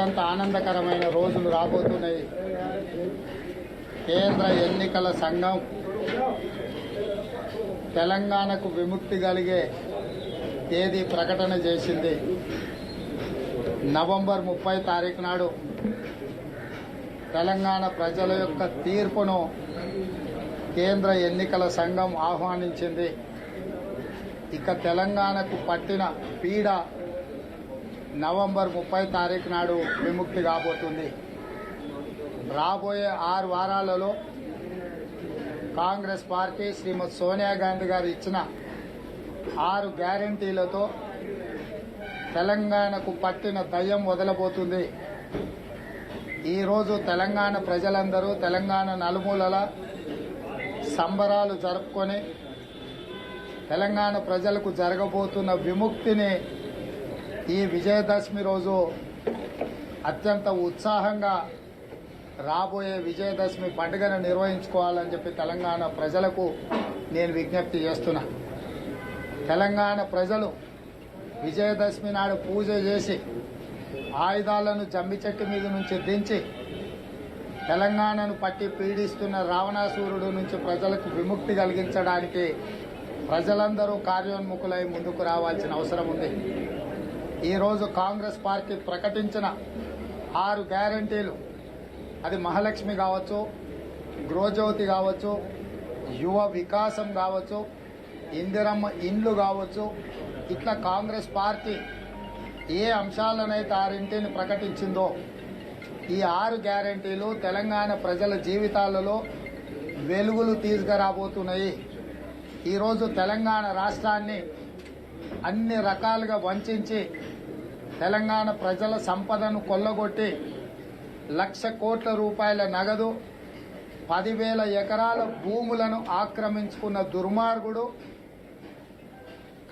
అత్యంత ఆనందకరమైన రోజులు రాబోతున్నాయి. కేంద్ర ఎన్నికల సంఘం తెలంగాణకు విముక్తి కలిగే తేదీ ప్రకటన చేసింది. నవంబర్ ముప్పై తారీఖు నాడు తెలంగాణ ప్రజల యొక్క తీర్పును కేంద్ర ఎన్నికల సంఘం ఆహ్వానించింది. ఇక తెలంగాణకు పట్టిన పీడ నవంబర్ ముప్పై తారీఖు నాడు విముక్తి కాబోతుంది. రాబోయే ఆరు వారాలలో కాంగ్రెస్ పార్టీ శ్రీమతి సోనియా గాంధీ గారు ఇచ్చిన ఆరు గ్యారంటీలతో తెలంగాణకు పట్టిన దయ్యం వదలబోతుంది. ఈరోజు తెలంగాణ ప్రజలందరూ తెలంగాణ నలుమూలల సంబరాలు జరుపుకొని తెలంగాణ ప్రజలకు జరగబోతున్న విముక్తిని ఈ విజయదశమి రోజు అత్యంత ఉత్సాహంగా రాబోయే విజయదశమి పండుగను నిర్వహించుకోవాలని చెప్పి తెలంగాణ ప్రజలకు నేను విజ్ఞప్తి చేస్తున్నా. తెలంగాణ ప్రజలు విజయదశమి నాడు పూజ చేసి ఆయుధాలను జమ్మి చెట్టు మీద నుంచి దించి తెలంగాణను పట్టి పీడిస్తున్న రావణాసూరుడు నుంచి ప్రజలకు విముక్తి కలిగించడానికి ప్రజలందరూ కార్యోన్ముఖులై ముందుకు రావాల్సిన అవసరం ఉంది. ఈరోజు కాంగ్రెస్ పార్టీ ప్రకటించిన ఆరు గ్యారంటీలు. అది మహాలక్ష్మి కావచ్చు గృహజ్యోతి కావచ్చు యువ వికాసం కావచ్చు ఇందిరమ్మ ఇండ్లు కావచ్చు. ఇట్లా కాంగ్రెస్ పార్టీ ఏ అంశాలనైతే ఆరింటిని ప్రకటించిందో ఈ ఆరు గ్యారంటీలు తెలంగాణ ప్రజల జీవితాలలో వెలుగులు తీసుకురాబోతున్నాయి. ఈరోజు తెలంగాణ రాష్ట్రాన్ని అన్ని రకాలుగా వంచి తెలంగాణ ప్రజల సంపదను కొల్లగొట్టి లక్ష కోట్ల రూపాయల నగదు పదివేల ఎకరాల భూములను ఆక్రమించుకున్న దుర్మార్గుడు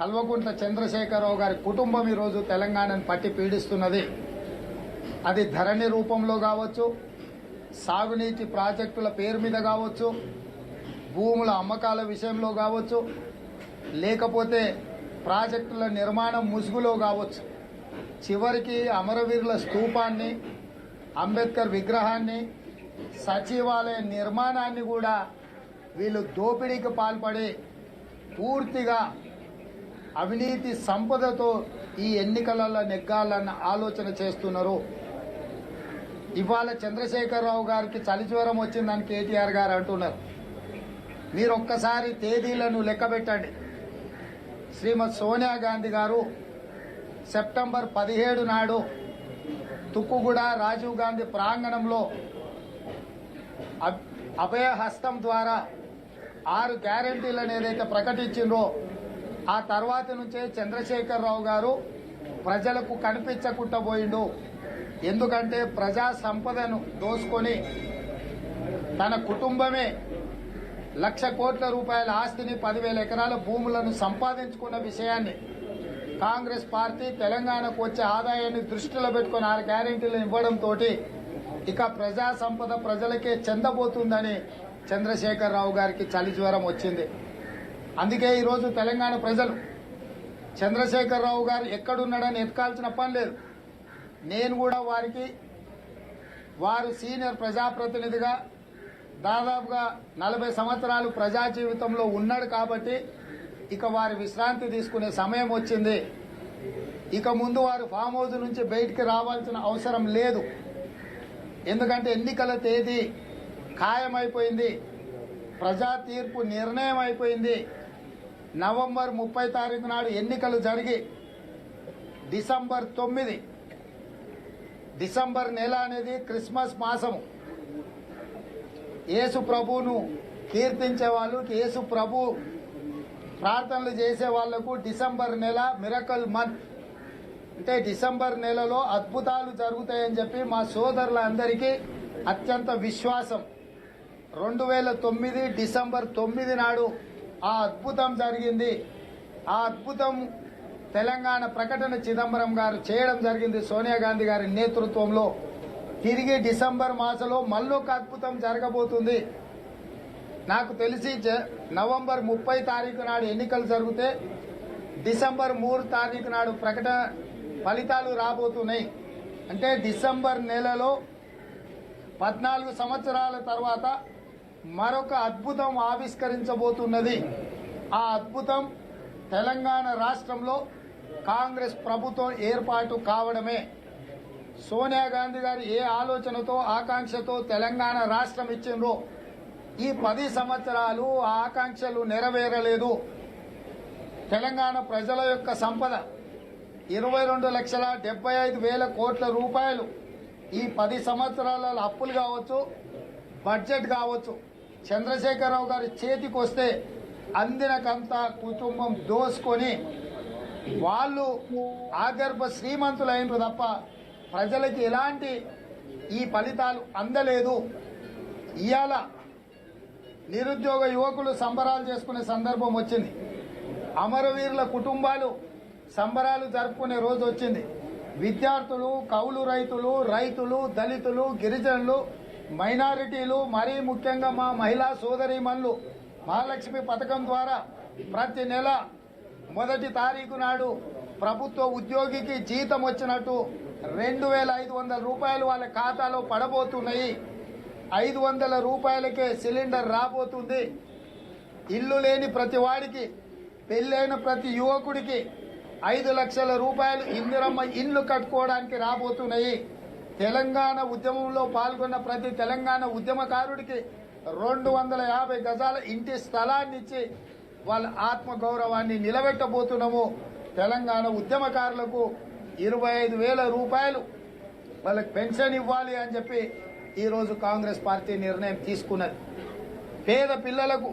కల్వకుంట్ల చంద్రశేఖరరావు గారి కుటుంబం ఈరోజు తెలంగాణను పట్టి పీడిస్తున్నది. అది ధరణి రూపంలో కావచ్చు సాగునీటి ప్రాజెక్టుల పేరు మీద కావచ్చు భూముల అమ్మకాల విషయంలో కావచ్చు లేకపోతే ప్రాజెక్టుల నిర్మాణం ముసుగులో కావచ్చు. చివరికి అమరవీరుల స్తూపాన్ని అంబేద్కర్ విగ్రహాన్ని సచివాలయ నిర్మాణాన్ని కూడా వీళ్ళు దోపిడీకి పాల్పడి పూర్తిగా అవినీతి సంపదతో ఈ ఎన్నికలలో నెగ్గాలన్న ఆలోచన చేస్తున్నారు. ఇవాళ చంద్రశేఖరరావు గారికి చలిజ్వరం వచ్చిందని కేటీఆర్ గారు అంటున్నారు. మీరు ఒక్కసారి తేదీలను లెక్క పెట్టండి. శ్రీమతి సోనియా గాంధీ గారు సెప్టెంబర్ పదిహేడు నాడు తుక్కుగూడ రాజీవ్ గాంధీ ప్రాంగణంలో అబ్- ద్వారా ఆరు గ్యారంటీలను ఏదైతే ప్రకటించిండ్రో ఆ తర్వాత నుంచే చంద్రశేఖరరావు గారు ప్రజలకు కనిపించకుండా పోయిండు. ఎందుకంటే ప్రజా సంపదను దోసుకొని తన కుటుంబమే లక్ష కోట్ల రూపాయల ఆస్తిని పదివేల ఎకరాల భూములను సంపాదించుకున్న విషయాన్ని కాంగ్రెస్ పార్టీ తెలంగాణకు వచ్చే ఆదాయాన్ని దృష్టిలో పెట్టుకుని ఆరు గ్యారెంటీలు ఇవ్వడంతో ఇక ప్రజా సంపద ప్రజలకే చెందబోతుందని చంద్రశేఖరరావు గారికి చలి జ్వరం వచ్చింది. అందుకే ఈరోజు తెలంగాణ ప్రజలు చంద్రశేఖరరావు గారు ఎక్కడున్నాడని ఎత్కాల్సిన పని లేదు. నేను కూడా వారికి వారు సీనియర్ ప్రజాప్రతినిధిగా దాదాపుగా నలభై సంవత్సరాలు ప్రజా జీవితంలో ఉన్నాడు కాబట్టి ఇక వారి విశ్రాంతి తీసుకునే సమయం వచ్చింది. ఇక ముందు వారు ఫామ్ హౌస్ నుంచి బయటికి రావాల్సిన అవసరం లేదు. ఎందుకంటే ఎన్నికల తేదీ ఖాయమైపోయింది. ప్రజా తీర్పు నిర్ణయం అయిపోయింది. నవంబర్ ముప్పై తారీఖు నాడు ఎన్నికలు జరిగి డిసెంబర్ తొమ్మిది డిసెంబర్ నెల అనేది క్రిస్మస్ మాసము. యేసు ప్రభువును కీర్తించే వాళ్ళు యేసు ప్రభు ప్రార్థనలు చేసే వాళ్ళకు డిసెంబర్ నెల మిరకల్ మంత్. అంటే డిసెంబర్ నెలలో అద్భుతాలు జరుగుతాయని చెప్పి మా సోదరులందరికీ అత్యంత విశ్వాసం. రెండు వేల తొమ్మిది డిసెంబర్ తొమ్మిది నాడు ఆ అద్భుతం జరిగింది. ఆ అద్భుతం తెలంగాణ ప్రకటన చిదంబరం గారు చేయడం జరిగింది సోనియా గాంధీ గారి నేతృత్వంలో. తిరిగి డిసెంబర్ మాసంలో మళ్ళొక అద్భుతం జరగబోతుంది. నాకు తెలిసి జ- నవంబర్ ముప్పై తారీఖు నాడు ఎన్నికలు జరిగితే డిసెంబర్ మూడు తారీఖు నాడు ప్రకటన ఫలితాలు రాబోతున్నాయి. అంటే డిసెంబర్ నెలలో పద్నాలుగు సంవత్సరాల తర్వాత మరొక అద్భుతం ఆవిష్కరించబోతున్నది. ఆ అద్భుతం తెలంగాణ రాష్ట్రంలో కాంగ్రెస్ ప్రభుత్వం ఏర్పాటు కావడమే. సోనియా గాంధీ గారు ఏ ఆలోచనతో ఆకాంక్షతో తెలంగాణ రాష్ట్రం ఇచ్చిండ్రో ఈ పది సంవత్సరాలు ఆకాంక్షలు నెరవేరలేదు. తెలంగాణ ప్రజల యొక్క సంపద ఇరవై రెండు లక్షల డెబ్బై ఐదు వేల కోట్ల రూపాయలు. ఈ పది సంవత్సరాల అప్పులు కావచ్చు బడ్జెట్ కావచ్చు చంద్రశేఖరరావు గారి చేతికి వస్తే అందినకంత కుటుంబం దోసుకొని వాళ్ళు ఆగర్భ శ్రీమంతులైనరు తప్ప ప్రజలకి ఎలాంటి ఈ ఫలితాలు అందలేదు. ఇవాళ నిరుద్యోగ యువకులు సంబరాలు చేసుకునే సందర్భం వచ్చింది. అమరవీరుల కుటుంబాలు సంబరాలు జరుపుకునే రోజు వచ్చింది. విద్యార్థులు కౌలు రైతులు రైతులు దళితులు గిరిజనులు మైనారిటీలు మరీ ముఖ్యంగా మా మహిళా సోదరిమణులు మహాలక్ష్మి పథకం ద్వారా ప్రతి నెల మొదటి తారీఖు నాడు ప్రభుత్వ ఉద్యోగికి జీతం వచ్చినట్టు రెండు వేల ఐదు వందల రూపాయలు వాళ్ళ ఖాతాలో పడబోతున్నాయి. ఐదు వందల రూపాయలకే సిలిండర్ రాబోతుంది. ఇల్లు లేని ప్రతి వాడికి పెళ్ళైన ప్రతి యువకుడికి ఐదు లక్షల రూపాయలు ఇందిరమ్మ ఇల్లు కట్టుకోవడానికి రాబోతున్నాయి. తెలంగాణ ఉద్యమంలో పాల్గొన్న ప్రతి తెలంగాణ ఉద్యమకారుడికి రెండు వందల యాభై గజాల ఇంటి స్థలాన్ని ఇచ్చి వాళ్ళ ఆత్మ గౌరవాన్ని నిలబెట్టబోతున్నాము. తెలంగాణ ఉద్యమకారులకు ఇరవై ఐదు వేల రూపాయలు వాళ్ళకి పెన్షన్ ఇవ్వాలి అని చెప్పి ఈరోజు కాంగ్రెస్ పార్టీ నిర్ణయం తీసుకున్నది. పేద పిల్లలకు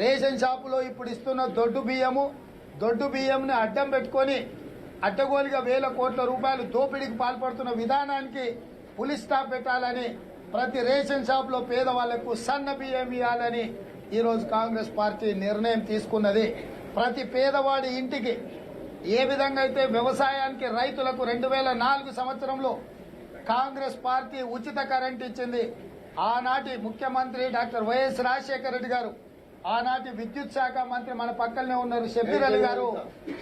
రేషన్ షాపులో ఇప్పుడు ఇస్తున్న దొడ్డు బియ్యము దొడ్డు బియ్యంని అడ్డం పెట్టుకొని అడ్డగోలుగా వేల కోట్ల రూపాయలు దోపిడీకి పాల్పడుతున్న విధానానికి పులి స్టాప్ పెట్టాలని ప్రతి రేషన్ షాపులో పేదవాళ్ళకు సన్న బియ్యం ఇవ్వాలని ఈరోజు కాంగ్రెస్ పార్టీ నిర్ణయం తీసుకున్నది. ప్రతి పేదవాడి ఇంటికి ఏ విధంగా అయితే వ్యవసాయానికి రైతులకు రెండు వేల నాలుగు సంవత్సరంలో కాంగ్రెస్ పార్టీ ఉచిత కరెంట్ ఇచ్చింది. ఆనాటి ముఖ్యమంత్రి డాక్టర్ వైఎస్ రాజశేఖర రెడ్డి గారు ఆనాటి విద్యుత్ శాఖ మంత్రి మన పక్కనే ఉన్నారు షబీర్ అలీ గారు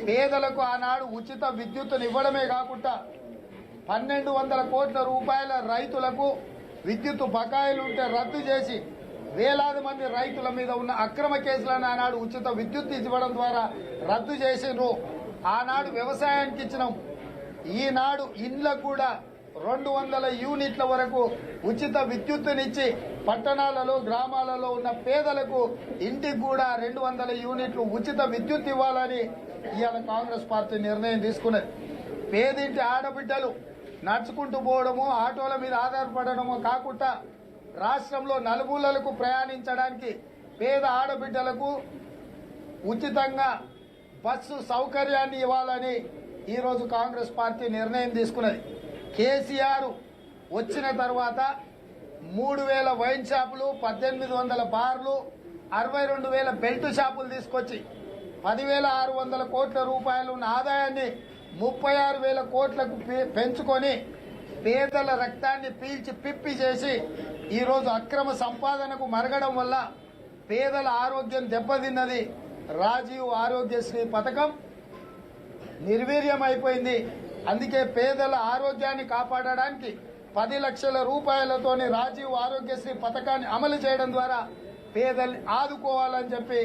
పేదలకు ఆనాడు ఉచిత విద్యుత్తును ఇవ్వడమే కాకుండా పన్నెండు వందల కోట్ల రూపాయల రైతులకు విద్యుత్ బకాయిలు ఉంటే రద్దు చేసి వేలాది మంది రైతుల మీద ఉన్న అక్రమ కేసులను ఆనాడు ఉచిత విద్యుత్ ఇవ్వడం ద్వారా రద్దు చేసిండ్రు. ఆనాడు వ్యవసాయానికి ఇచ్చినాం. ఈనాడు ఇండ్లకు కూడా రెండు వందల యూనిట్ల వరకు ఉచిత విద్యుత్తునిచ్చి పట్టణాలలో గ్రామాలలో ఉన్న పేదలకు ఇంటికి కూడా రెండు వందల యూనిట్లు ఉచిత విద్యుత్ ఇవ్వాలని ఇవాళ కాంగ్రెస్ పార్టీ నిర్ణయం తీసుకున్నది. పేదింటి ఆడబిడ్డలు నడుచుకుంటూ పోవడము ఆటోల మీద ఆధారపడడము కాకుండా రాష్ట్రంలో నలుమూలలకు ప్రయాణించడానికి పేద ఆడబిడ్డలకు ఉచితంగా బస్సు సౌకర్యాన్ని ఇవ్వాలని ఈరోజు కాంగ్రెస్ పార్టీ నిర్ణయం తీసుకున్నది. కేసీఆర్ వచ్చిన తర్వాత మూడు వేల వైన్ షాపులు పద్దెనిమిది వందల బార్లు అరవై రెండు వేల బెల్ట్ షాపులు తీసుకొచ్చి పదివేల ఆరు వందల కోట్ల రూపాయలు ఉన్న ఆదాయాన్ని ముప్పై ఆరు వేల కోట్లకు పె- పెంచుకొని పేదల రక్తాన్ని పీల్చి పిప్పి చేసి ఈరోజు అక్రమ సంపాదనకు మరగడం వల్ల పేదల ఆరోగ్యం దెబ్బతిన్నది రాజీవ్ ఆరోగ్యశ్రీ పథకం. నిర్వీర్యం అయిపోయింది అందుకే పేదల ఆరోగ్యాన్ని కాపాడడానికి పది లక్షల రూపాయలతోని రాజీవ్ ఆరోగ్యశ్రీ పథకాన్ని అమలు చేయడం ద్వారా పేదల్ని ఆదుకోవాలని చెప్పి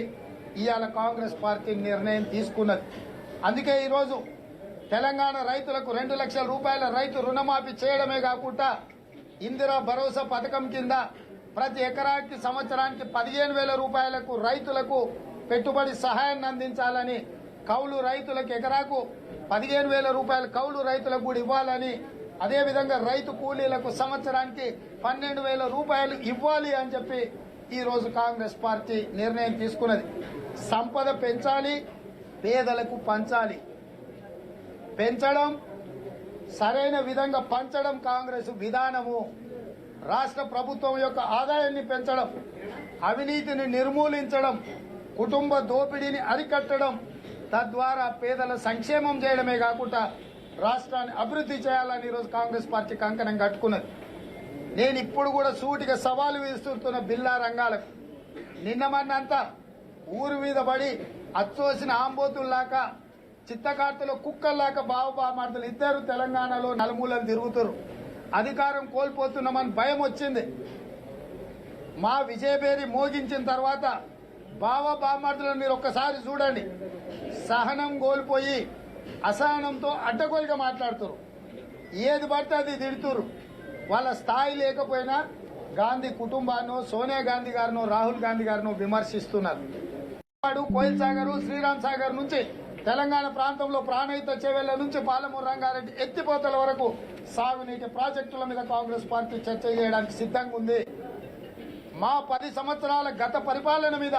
ఇవాళ కాంగ్రెస్ పార్టీ నిర్ణయం తీసుకున్నది. అందుకే ఈరోజు తెలంగాణ రైతులకు రెండు లక్షల రూపాయల రైతు రుణమాఫీ చేయడమే కాకుండా ఇందిరా భరోసా పథకం కింద ప్రతి ఎకరాకి సంవత్సరానికి పదిహేను వేల రూపాయలకు రైతులకు పెట్టుబడి సహాయాన్ని అందించాలని కౌలు రైతులకు ఎకరాకు పదిహేను వేల రూపాయల కౌలు రైతులకు కూడా ఇవ్వాలని అదేవిధంగా రైతు కూలీలకు సంవత్సరానికి పన్నెండు వేల రూపాయలు ఇవ్వాలి అని చెప్పి ఈరోజు కాంగ్రెస్ పార్టీ నిర్ణయం తీసుకున్నది. సంపద పెంచాలి పేదలకు పంచాలి. పెంచడం సరైన విధంగా పంచడం కాంగ్రెస్ విధానము. రాష్ట్ర ప్రభుత్వం యొక్క ఆదాయాన్ని పెంచడం అవినీతిని నిర్మూలించడం కుటుంబ దోపిడీని అరికట్టడం తద్వారా పేదల సంక్షేమం చేయడమే కాకుండా రాష్ట్రాన్ని అభివృద్ధి చేయాలని ఈరోజు కాంగ్రెస్ పార్టీ కంకణం కట్టుకున్నది. నేను ఇప్పుడు కూడా సూటిగా సవాలు విసురుతున్న బిల్లా రంగాలకు నిన్నమన్నంతా ఊరు మీద పడి అచ్చోసిన ఆంబోతుల్లాక చిత్తకార్తెలో కుక్కల్లాక బావబామార్తలు ఇద్దరు తెలంగాణలో నలుమూలలు తిరుగుతారు అధికారం కోల్పోతున్నామని భయం వచ్చింది. మా విజయబేరి మోగించిన తర్వాత బావ బామార్తలను మీరు ఒక్కసారి చూడండి. సహనం కోల్పోయి అసహనంతో అడ్డగోలుగా మాట్లాడుతారు. ఏది పడితే అది తిడుతురు. వాళ్ళ స్థాయి లేకపోయినా గాంధీ కుటుంబాన్నో సోనియా గాంధీ గారినో రాహుల్ గాంధీ గారినో విమర్శిస్తున్నారు. వాడు కోయిల్ సాగర్ శ్రీరామ్ సాగర్ నుంచి తెలంగాణ ప్రాంతంలో ప్రాణహిత చెవెళ్ళ నుంచి పాలమూరు రంగారెడ్డి ఎత్తిపోతల వరకు సాగునీటి ప్రాజెక్టుల మీద కాంగ్రెస్ పార్టీ చర్చ చేయడానికి సిద్ధంగా ఉంది మా పది సంవత్సరాల గత పరిపాలన మీద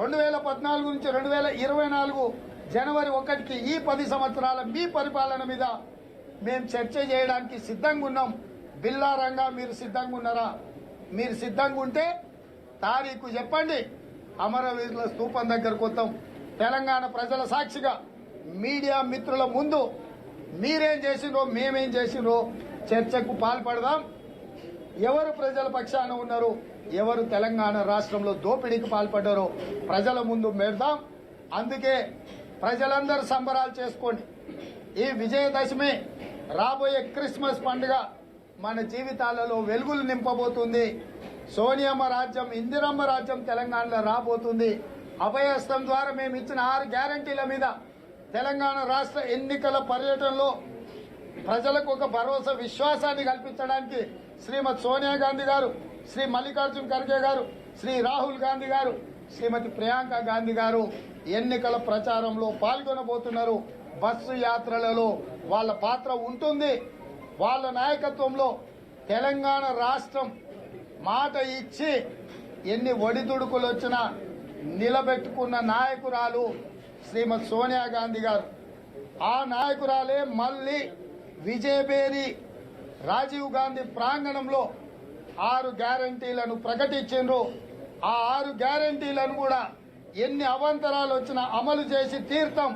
రెండు వేల పద్నాలుగు నుంచి రెండు వేల ఇరవై నాలుగు జనవరి ఒకటికి ఈ పది సంవత్సరాల మీ పరిపాలన మీద మేము చర్చ చేయడానికి సిద్ధంగా ఉన్నాం. బిల్లారంగా మీరు సిద్ధంగా ఉన్నారా? మీరు సిద్ధంగా ఉంటే తారీఖు చెప్పండి. అమరవీరుల స్థూపం దగ్గరకు వద్దాం. తెలంగాణ ప్రజల సాక్షిగా మీడియా మిత్రుల ముందు మీరేం చేసిండ్రో మేమేం చేసిండ్రో చర్చకు పాల్పడదాం. ఎవరు ప్రజల పక్షాన ఉన్నారు? ఎవరు తెలంగాణ రాష్ట్రంలో దోపిడీకి పాల్పడ్డారో ప్రజల ముందు మెడదాం అందుకే ప్రజలందరూ సంబరాలు చేసుకోండి. ఈ విజయదశమి రాబోయే క్రిస్మస్ పండుగ మన జీవితాలలో వెలుగులు నింపబోతుంది. సోనియమ్మ రాజ్యం ఇందిరమ్మ రాజ్యం తెలంగాణలో రాబోతుంది. అభయస్థం ద్వారా మేము ఇచ్చిన ఆరు గ్యారంటీల మీద తెలంగాణ రాష్ట్ర ఎన్నికల పర్యటనలో ప్రజలకు ఒక భరోసా విశ్వాసాన్ని కల్పించడానికి శ్రీమతి సోనియా గాంధీ గారు శ్రీ మల్లికార్జున్ ఖర్గే గారు శ్రీ రాహుల్ గాంధీ గారు శ్రీమతి ప్రియాంక గాంధీ గారు ఎన్నికల ప్రచారంలో పాల్గొనబోతున్నారు. బస్సు యాత్రలలో వాళ్ళ పాత్ర ఉంటుంది. వాళ్ళ నాయకత్వంలో తెలంగాణ రాష్ట్రం మాట ఇచ్చి ఎన్ని ఒడిదుడుకులు వచ్చినా నిలబెట్టుకున్న నాయకురాలు శ్రీమతి సోనియా గాంధీ గారు. ఆ నాయకురాలే మళ్ళీ విజయబేరి రాజీవ్ గాంధీ ప్రాంగణంలో ఆరు గ్యారంటీలను ప్రకటించిండ్రు. ఆ ఆరు గ్యారంటీలను కూడా ఎన్ని అవాంతరాలు వచ్చినా అమలు చేసి తీర్థం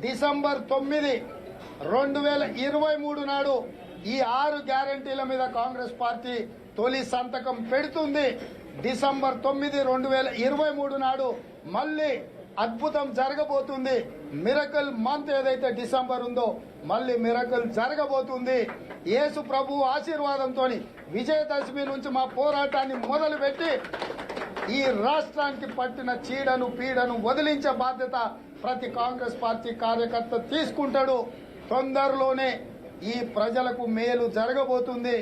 డిసెంబర్ తొమ్మిది రెండు వేల ఇరవై మూడు నాడు ఈ ఆరు గ్యారంటీల మీద కాంగ్రెస్ పార్టీ తొలి సంతకం పెడుతుంది. డిసెంబర్ తొమ్మిది రెండు వేల ఇరవై మూడు నాడు మళ్ళీ అద్భుతం జరగబోతుంది. మిరకల్ మంత్ ఏదైతే డిసెంబర్ ఉందో మళ్ళీ మిరకల్ జరగబోతుంది. యేసు ప్రభు ఆశీర్వాదంతో విజయదశమి నుంచి మా పోరాటాన్ని మొదలుపెట్టి ఈ రాష్ట్రానికి పట్టిన చీడను పీడను వదిలించే బాధ్యత ప్రతి కాంగ్రెస్ పార్టీ కార్యకర్త తీసుకుంటాడు. తొందరలోనే ఈ ప్రజలకు మేలు జరగబోతుంది.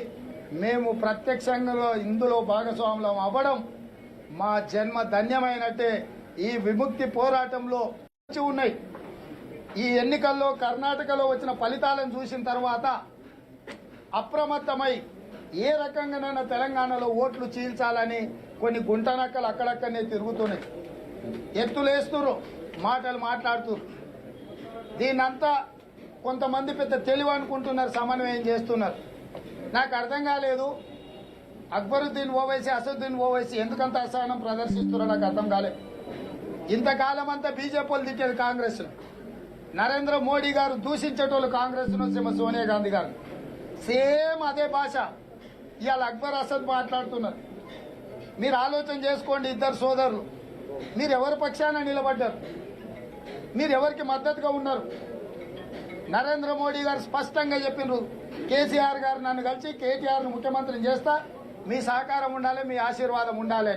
మేము ప్రత్యక్షంగా ఇందులో భాగస్వాములం అవ్వడం మా జన్మ ధన్యమైనట్టే. ఈ విముక్తి పోరాటంలో ఉన్నాయి. ఈ ఎన్నికల్లో కర్ణాటకలో వచ్చిన ఫలితాలను చూసిన తర్వాత అప్రమత్తమై ఏ రకంగానైనా తెలంగాణలో ఓట్లు చీల్చాలని కొన్ని గుంటనక్కలు అక్కడక్కడనే తిరుగుతున్నాయి. ఎత్తులేస్తురు మాటలు మాట్లాడుతున్నారు దీన్నంతా కొంతమంది పెద్ద తెలివి అనుకుంటున్నారు సమన్వయం చేస్తున్నారు. నాకు అర్థం కాలేదు. అక్బరుద్దీన్ ఓవైసీ అసదుద్దీన్ ఓవైసీ ఎందుకంత అసహనం ప్రదర్శిస్తున్నారో నాకు అర్థం కాలేదు. ఇంతకాలం అంతా బీజేపీ వాళ్ళు తిట్టేది కాంగ్రెస్ నరేంద్ర మోడీ గారు దూషించేటోళ్ళు కాంగ్రెస్ శ్రీమ సోనియా గాంధీ గారు. సేమ్ అదే భాష ఇవాళ అక్బర్ అసద్ మాట్లాడుతున్నారు. మీరు ఆలోచన చేసుకోండి ఇద్దరు సోదరులు. మీరు ఎవరి పక్షాన నిలబడ్డారు? మీరు ఎవరికి మద్దతుగా ఉన్నారు? నరేంద్ర మోడీ గారు స్పష్టంగా చెప్పినారు. కేసీఆర్ గారు నన్ను కలిసి కేటీఆర్ను ముఖ్యమంత్రిని చేస్తా మీ సహకారం ఉండాలి మీ ఆశీర్వాదం ఉండాలి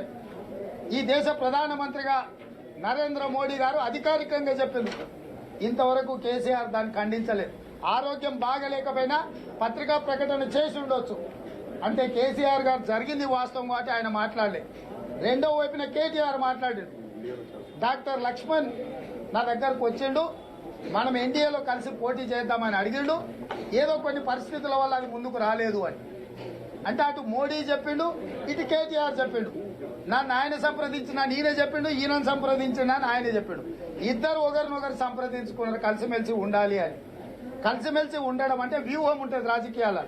ఈ దేశ ప్రధానమంత్రిగా నరేంద్ర మోడీ గారు అధికారికంగా చెప్పింది ఇంతవరకు కేసీఆర్ దాన్ని ఖండించలేదు. ఆరోగ్యం బాగలేకపోయినా పత్రికా ప్రకటన చేసి ఉండొచ్చు. అంటే కేసీఆర్ గారు జరిగింది వాస్తవం కాబట్టి ఆయన మాట్లాడలేదు రెండో వైపున కేటీఆర్ మాట్లాడాడు. డాక్టర్ లక్ష్మణ్ నా దగ్గరకు వచ్చిండు. మనం ఎన్డీఏలో కలిసి పోటీ చేద్దామని అడిగిండు. ఏదో కొన్ని పరిస్థితుల వల్ల అది ముందుకు రాలేదు అని. అంటే అటు మోడీ చెప్పిండు ఇటు కేటీఆర్ చెప్పిండు. నన్ను ఆయన సంప్రదించిన నేనే చెప్పిండు ఈయన సంప్రదించిన ఆయనే చెప్పిండు. ఇద్దరు ఒకరినొకరు సంప్రదించుకున్నారు కలిసిమెలిసి ఉండాలి అని. కలిసిమెలిసి ఉండడం అంటే వ్యూహం ఉంటుంది రాజకీయాల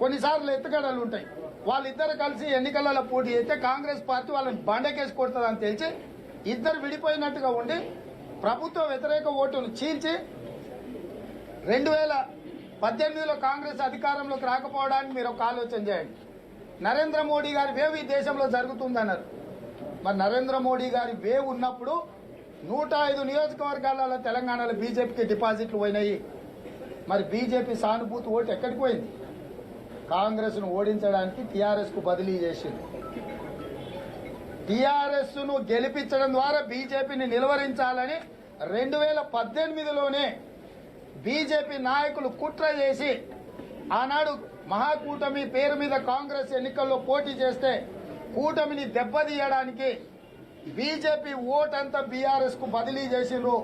కొన్నిసార్లు ఎత్తుగడలు ఉంటాయి. వాళ్ళిద్దరు కలిసి ఎన్నికలలో పోటీ చేస్తే కాంగ్రెస్ పార్టీ వాళ్ళని బండకేసి కొడుతుందని తెలిసి ఇద్దరు విడిపోయినట్టుగా ఉండి ప్రభుత్వ వ్యతిరేక ఓటును చీల్చి రెండు వేల పద్దెనిమిదిలో కాంగ్రెస్ అధికారంలోకి రాకపోవడానికి మీరు ఒక ఆలోచన చేయండి. నరేంద్ర మోడీ గారి వేవి దేశంలో జరుగుతుందన్నారు. మరి నరేంద్ర మోడీ గారి వేవ్ ఉన్నప్పుడు నూట ఐదు నియోజకవర్గాలలో తెలంగాణలో బీజేపీకి డిపాజిట్లు పోయినాయి. మరి బీజేపీ సానుభూతి ఓటు ఎక్కడికి పోయింది? కాంగ్రెస్ను ఓడించడానికి టీఆర్ఎస్కు బదిలీ చేసింది. టీఆర్ఎస్ను గెలిపించడం ద్వారా బీజేపీని నిలువరించాలని రెండు వేల పద్దెనిమిదిలోనే బీజేపీ నాయకులు కుట్ర చేసి ఆనాడు మహాకూటమి పేరు మీద కాంగ్రెస్ ఎన్నికల్లో పోటీ చేస్తే కూటమిని దెబ్బతీయడానికి బీజేపీ ఓటంతా బీఆర్ఎస్కు బదిలీ చేసిండ్రు.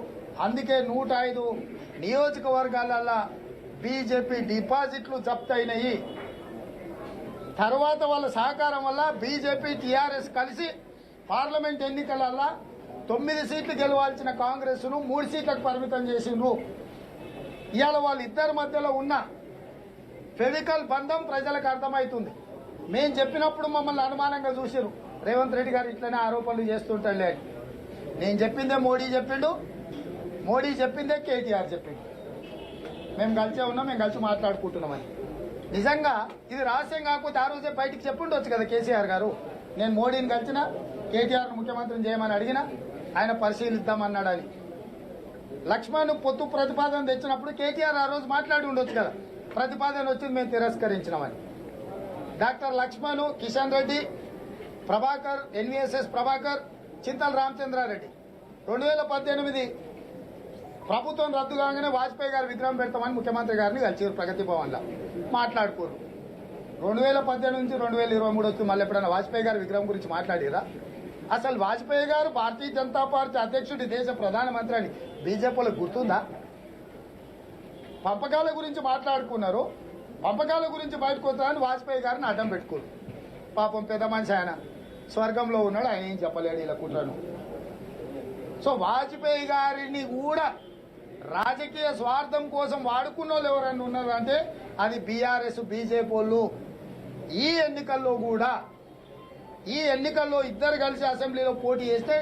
అందుకే నూట ఐదు నియోజకవర్గాలలో బీజేపీ డిపాజిట్లు జప్తయినాయి. తర్వాత వాళ్ళ సహకారం వల్ల బీజేపీ టీఆర్ఎస్ కలిసి పార్లమెంట్ ఎన్నికలల్లో తొమ్మిది సీట్లు గెలవాల్సిన కాంగ్రెస్ను మూడు సీట్లకు పరిమితం చేసిండ్రు. ఇవాళ వాళ్ళిద్దరి మధ్యలో ఉన్న ఫెవికల్ బంధం ప్రజలకు అర్థమవుతుంది మేము చెప్పినప్పుడు మమ్మల్ని అనుమానంగా చూసిరు రేవంత్ రెడ్డి గారు ఇట్లనే ఆరోపణలు చేస్తుంటాడులే అని. నేను చెప్పిందే మోడీ చెప్పిండు. మోడీ చెప్పిందే కేటీఆర్ చెప్పిండు. మేము కలిసే ఉన్నాం మేము కలిసి మాట్లాడుకుంటున్నామని నిజంగా ఇది రహస్యం కాకపోతే ఆ రోజే బయటికి చెప్పుండొచ్చు కదా కేసీఆర్ గారు. నేను మోడీని కలిసిన కేటీఆర్ ముఖ్యమంత్రిని చేయమని అడిగినా ఆయన పరిశీలిద్దామన్నాడు అని. లక్ష్మణ్ పొత్తు ప్రతిపాదన తెచ్చినప్పుడు కేటీఆర్ ఆ రోజు మాట్లాడి ఉండొచ్చు కదా. ప్రతిపాదన వచ్చింది మేము తిరస్కరించినామని డాక్టర్ లక్ష్మణ్ కిషన్ రెడ్డి ప్రభాకర్ ఎన్విఎస్ఎస్ ప్రభాకర్ చింతల రామచంద్రారెడ్డి. రెండు వేల పద్దెనిమిది ప్రభుత్వం రద్దు కాగానే వాజ్పేయి గారి విగ్రహం పెడతామని ముఖ్యమంత్రి గారిని కలిసారు ప్రగతి భవన్లో. మాట్లాడుకోరు. రెండు వేల పద్దెనిమిది నుంచి రెండు వేల ఇరవై మూడు వచ్చి మళ్ళీ ఎప్పుడైనా వాజ్పేయి గారి విగ్రహం గురించి మాట్లాడిరా? అసలు వాజ్పేయి గారు భారతీయ జనతా పార్టీ అధ్యక్షుడి దేశ ప్రధానమంత్రి అని బీజేపీలకు గుర్తుందా? పంపకాల గురించి మాట్లాడుకున్నారు. పంపకాల గురించి బయటకు వస్తారని వాజ్పేయి గారిని అడ్డం పెట్టుకోరు పాపం పెద్ద మనిషి ఆయన. స్వర్గంలో ఉన్నాడు ఆయన ఏం చెప్పలేడు ఇలా కుట్రను. సో వాజ్పేయి గారిని కూడా రాజకీయ స్వార్థం కోసం వాడుకున్న వాళ్ళు ఎవరైనా ఉన్నారు అంటే అది బీఆర్ఎస్ బీజేపీ వాళ్ళు. ఈ ఎన్నికల్లో కూడా ఈ ఎన్నికల్లో ఇద్దరు కలిసి అసెంబ్లీలో పోటీ చేస్తే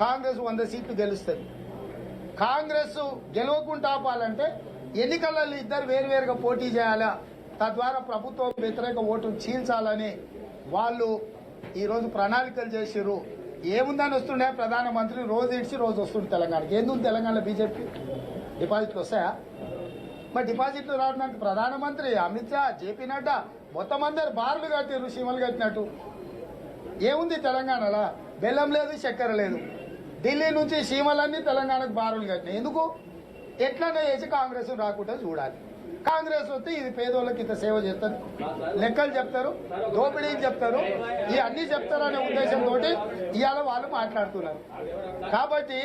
కాంగ్రెస్ వంద సీట్లు గెలుస్తుంది. కాంగ్రెస్ గెలవకుండా ఆపాలంటే ఎన్నికలలో ఇద్దరు వేరువేరుగా పోటీ చేయాలా? తద్వారా ప్రభుత్వం వ్యతిరేక ఓటు చీల్చాలని వాళ్ళు ఈరోజు ప్రణాళికలు చేసిర్రు. ఏముందని వస్తుండే? ప్రధానమంత్రి రోజు ఇడిచి రోజు వస్తుంది తెలంగాణకి. ఎందుకు తెలంగాణ బీజేపీ? డిపాజిట్లు వస్తాయా? మరి డిపాజిట్లు రావడానికి ప్రధానమంత్రి అమిత్ షా జేపీ నడ్డా మొత్తం అందరు బార్లు కట్టిర్రు సీమలు కట్టినట్టు. ఏముంది తెలంగాణలో? బెల్లం లేదు చక్కెర లేదు. ఢిల్లీ నుంచి సీమలన్నీ తెలంగాణకు బారులు కట్టినాయి. ఎందుకు? ఎట్లనే చేసి కాంగ్రెస్ రాకుండా చూడాలి. కాంగ్రెస్ వస్తే ఇది పేదోళ్ళకి ఇంత సేవ చేస్తారు. లెక్కలు చెప్తారు దోపిడీలు చెప్తారు ఈ అన్ని చెప్తారనే ఉద్దేశంతో ఇవాళ వాళ్ళు మాట్లాడుతున్నారు. కాబట్టి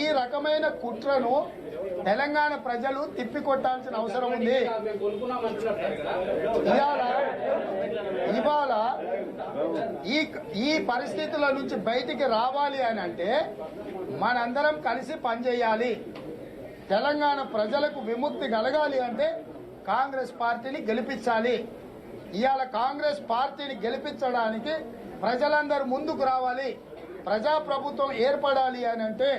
ఈ రకమైన కుట్రను తెలంగాణ ప్రజలు తిప్పికొట్టాల్సిన అవసరం ఉంది. ఇవాళ ఇవాళ ఈ ఈ పరిస్థితుల నుంచి బయటికి రావాలి అని అంటే మనందరం కలిసి పనిచేయాలి. తెలంగాణ ప్రజలకు విముక్తి కలగాలి అంటే కాంగ్రెస్ పార్టీని గెలిపించాలి. ఇవాళ కాంగ్రెస్ పార్టీని గెలిపించడానికి ప్రజలందరూ ముందుకు రావాలి. ప్రజాప్రభుత్వం ఏర్పడాలి అని అంటే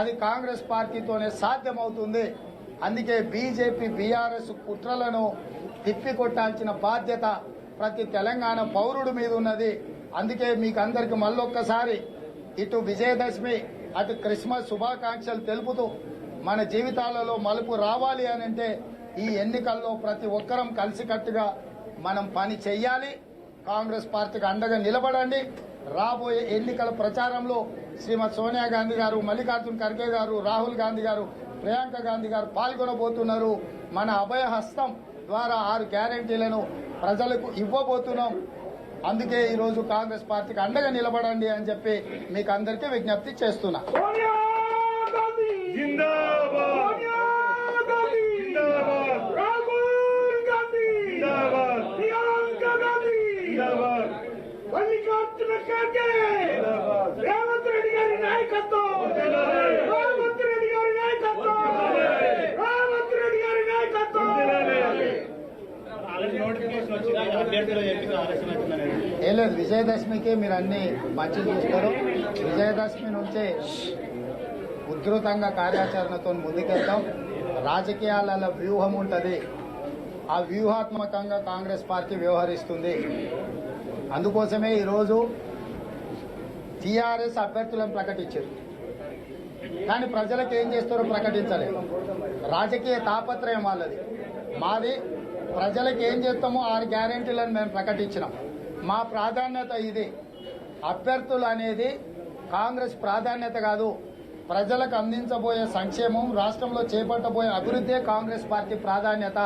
అది కాంగ్రెస్ పార్టీతోనే సాధ్యమవుతుంది. అందుకే బీజేపీ బీఆర్ఎస్ కుట్రలను తిప్పికొట్టాల్సిన బాధ్యత ప్రతి తెలంగాణ పౌరుడి మీద ఉన్నది. అందుకే మీకు అందరికి మళ్ళొక్కసారి ఇటు విజయదశమి అటు క్రిస్మస్ శుభాకాంక్షలు తెలుపుతూ మన జీవితాలలో మలుపు రావాలి అని అంటే ఈ ఎన్నికల్లో ప్రతి ఒక్కరం కలిసికట్టుగా మనం పని చెయ్యాలి. కాంగ్రెస్ పార్టీకి అండగా నిలబడండి. రాబోయే ఎన్నికల ప్రచారంలో శ్రీమతి సోనియా గాంధీ గారు మల్లికార్జున్ ఖర్గే గారు రాహుల్ గాంధీ గారు ప్రియాంక గాంధీ గారు పాల్గొనబోతున్నారు. మన అభయ హస్తం ద్వారా ఆరు గ్యారంటీలను ప్రజలకు ఇవ్వబోతున్నాం. అందుకే ఈరోజు కాంగ్రెస్ పార్టీకి అండగా నిలబడండి అని చెప్పి మీకు అందరికీ విజ్ఞప్తి చేస్తున్నా. జిందాబాద్. జిందాబాద్. రాహుల్ గాంధీ. జిందాబాద్. ప్రియాంక గాంధీ. జిందాబాద్. మల్లికార్జున ఖార్గే. జిందాబాద్. రేవంత్ రెడ్డి విజయదశమికి మీరు అన్ని మంచి చూస్తారు. విజయదశమి నుంచే ఉధృతంగా కార్యాచరణతో ముందుకెళ్తాం. రాజకీయాలలో వ్యూహం ఉంటుంది. ఆ వ్యూహాత్మకంగా కాంగ్రెస్ పార్టీ వ్యవహరిస్తుంది. అందుకోసమే ఈరోజు టీఆర్ఎస్ అభ్యర్థులను ప్రకటించారు. కానీ ప్రజలకు ఏం చేస్తారో ప్రకటించలేదు. రాజకీయ తాపత్రయం వాళ్ళది. మాది ప్రజలకు ఏం చేస్తామో ఆరు గ్యారెంటీలను మేము ప్రకటించినాం. మా ప్రాధాన్యత ఇది. అభ్యర్థులు అనేది కాంగ్రెస్ ప్రాధాన్యత కాదు. ప్రజలకు అందించబోయే సంక్షేమం రాష్ట్రంలో చేపట్టబోయే అభివృద్ధే కాంగ్రెస్ పార్టీ ప్రాధాన్యత.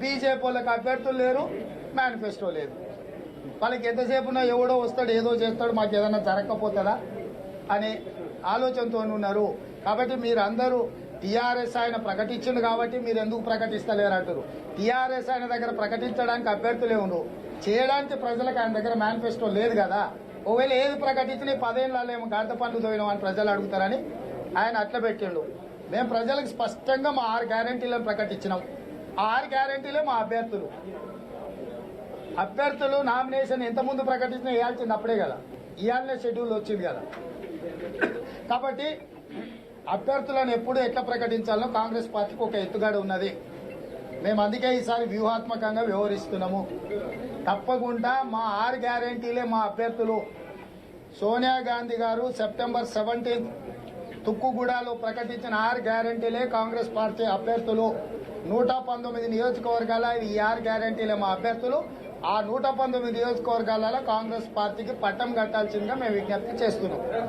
బీజేపీలకు అభ్యర్థులు లేరు మేనిఫెస్టో లేదు. వాళ్ళకి ఎంతసేపున ఎవడో వస్తాడు ఏదో చేస్తాడు మాకు ఏదైనా జరగకపోతుందా అనే ఆలోచనతో ఉన్నారు. కాబట్టి మీరందరూ టీఆర్ఎస్ ఆయన ప్రకటించిండు కాబట్టి మీరు ఎందుకు ప్రకటిస్తలేరు అంటారు టీఆర్ఎస్ ఆయన దగ్గర ప్రకటించడానికి అభ్యర్థులే ఉండు చేయడానికి ప్రజలకు ఆయన దగ్గర మేనిఫెస్టో లేదు కదా. ఒకవేళ ఏది ప్రకటించిన పదేళ్ళేమో పదేళ్ళలో గడత పనులు తోయడం అని ప్రజలు అడుగుతారని ఆయన అట్లా పెట్టిండు. మేము ప్రజలకు స్పష్టంగా మా ఆరు గ్యారంటీలను ప్రకటించినాం. ఆ ఆరు గ్యారంటీలే మా అభ్యర్థులు. అభ్యర్థులు నామినేషన్ ఎంత ముందు ప్రకటించినా వేయాల్సింది అప్పుడే కదా. ఇవాళనే షెడ్యూల్ వచ్చింది కదా. కాబట్టి అభ్యర్థులను ఎప్పుడు ఎట్లా ప్రకటించాలో కాంగ్రెస్ పార్టీకి ఒక ఎత్తుగడ ఉన్నది. మేము అందుకే ఈసారి వ్యూహాత్మకంగా వ్యవహరిస్తున్నాము. తప్పకుండా మా ఆరు గ్యారంటీలే మా అభ్యర్థులు. సోనియా గాంధీ గారు సెప్టెంబర్ సెవెంటీన్త్ తుక్కుగూడలో ప్రకటించిన ఆరు గ్యారంటీలే కాంగ్రెస్ పార్టీ అభ్యర్థులు. నూట పంతొమ్మిది నియోజకవర్గాల ఈ ఆరు గ్యారంటీలే మా అభ్యర్థులు. ఆ నూట పంతొమ్మిది నియోజకవర్గాలలో కాంగ్రెస్ పార్టీకి పట్టం కట్టాల్సిందిగా మేము విజ్ఞప్తి చేస్తున్నాం.